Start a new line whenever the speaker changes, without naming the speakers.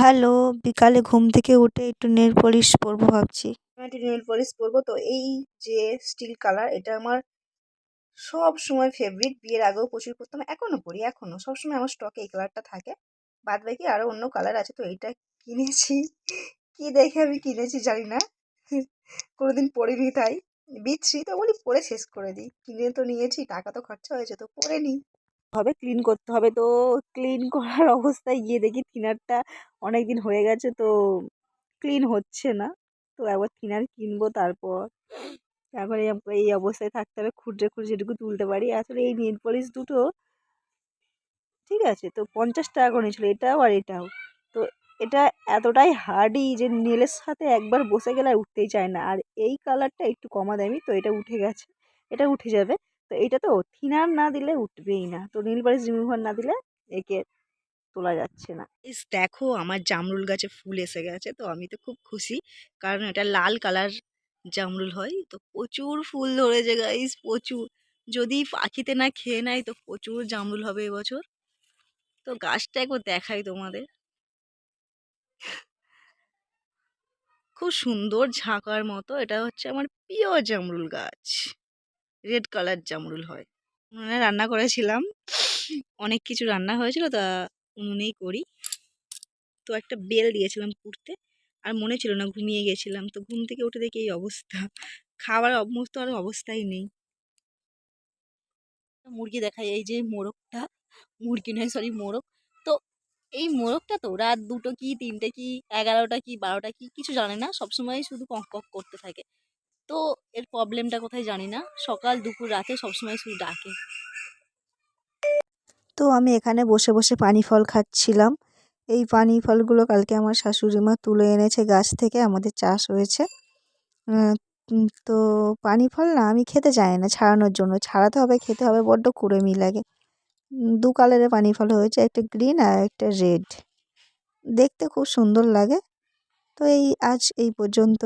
Hello বিকালে ঘুম থেকে উঠে একটু নেল পলিশ পরবো ভাবছি।
আমি একটু নেল পলিশ পরবো, তো এই যে স্টিল কালার এটা আমার সব সময় ফেভারিট বিয়ের আগেও প্রচুর করতাম এখনও পরি এখনও সবসময় আমার স্টকে এই কালারটা থাকে। বাদ বাকি আরও অন্য কালার আছে, তো এইটা কিনেছি। কি দেখে আমি কিনেছি জানি না। কোনোদিন পরিনি তাই। বিচ্ছি তো বলি, পরে শেষ করে দিই। কিনে তো নিয়েছি, টাকা তো খরচা হয়েছে, তো পরে নিই। হবে ক্লিন করতে হবে। তো ক্লিন করার অবস্থায় গিয়ে দেখি থিনারটা অনেক দিন হয়ে গেছে, তো ক্লিন হচ্ছে না। তো একবার থিনার কিনবো তারপর। এখন এই অবস্থায় থাকতে হবে খুঁড়ে খুঁড়ে যেটুকু তুলতে পারি। আসলে এই নেল পলিশ দুটো ঠিক আছে, তো পঞ্চাশ টাকা করে নিয়েছিলো, এটাও আর এটাও। তো এটা এতটাই হার্ডি যে নেলের সাথে একবার বসে গেলে আর উঠতেই চায় না। আর এই কালারটা একটু কমা দামি তো এটা উঠে গেছে, এটা উঠে যাবে। তো এইটা তো থিনার না দিলে উঠবেই না। তো নীল পালিশ রিমুভার না দিলে একে তোলা যাচ্ছে না। ইস, দেখো আমার জামরুল গাছে ফুল এসে গেছে, তো আমি তো খুব খুশি। কারণ এটা লাল কালার জামরুল হয়, তো প্রচুর ফুল ধরেছে গাইস প্রচুর। যদি পাখিতে না খেয়ে নেয়, তো প্রচুর জামরুল হবে এবছর। তো গাছটা একবার দেখাই তোমাদের। খুব সুন্দর ঝাঁকার মতো, এটা হচ্ছে আমার প্রিয় জামরুল গাছ। রেড কালার জামরুল হয়। উনুনে রান্না করেছিলাম। অনেক কিছু রান্না হয়েছিল, তা উনুনেই করি। তো একটা বেল দিয়েছিলাম পুড়তে আর মনে ছিল না ঘুমিয়ে গেছিলাম। তো ঘুম থেকে উঠে দেখি এই অবস্থা। খাবার অবস্থা আর অবস্থাই নেই। মুরগি দেখাই, এই যে মোরগটা। মুরগি নয় সরি মোরগ। তো এই মোরগটা তো রাত দুটো কি, তিনটে কি, এগারোটা কি, বারোটা কি, কিছু জানে না। সবসময় শুধু কক কক করতে থাকে। তো এর প্রবলেমটা কোথায় জানি না। সকাল, দুপুর, রাতে সবসময় শুধু ডাকে।
তো আমি এখানে বসে বসে পানি ফল খাচ্ছিলাম। এই পানি ফলগুলো কালকে আমার শাশুড়ি মা তুলে এনেছে গাছ থেকে, আমাদের চাষ হয়েছে। তো পানি ফল না আমি খেতে চাই না ছাড়ানোর জন্য। ছাড়াতে হবে, খেতে হবে, বড্ড কুড়েমি লাগে। দু কালারের পানি ফল হয়েছে, একটা গ্রিন আর একটা রেড। দেখতে খুব সুন্দর লাগে। তো এই আজ এই পর্যন্ত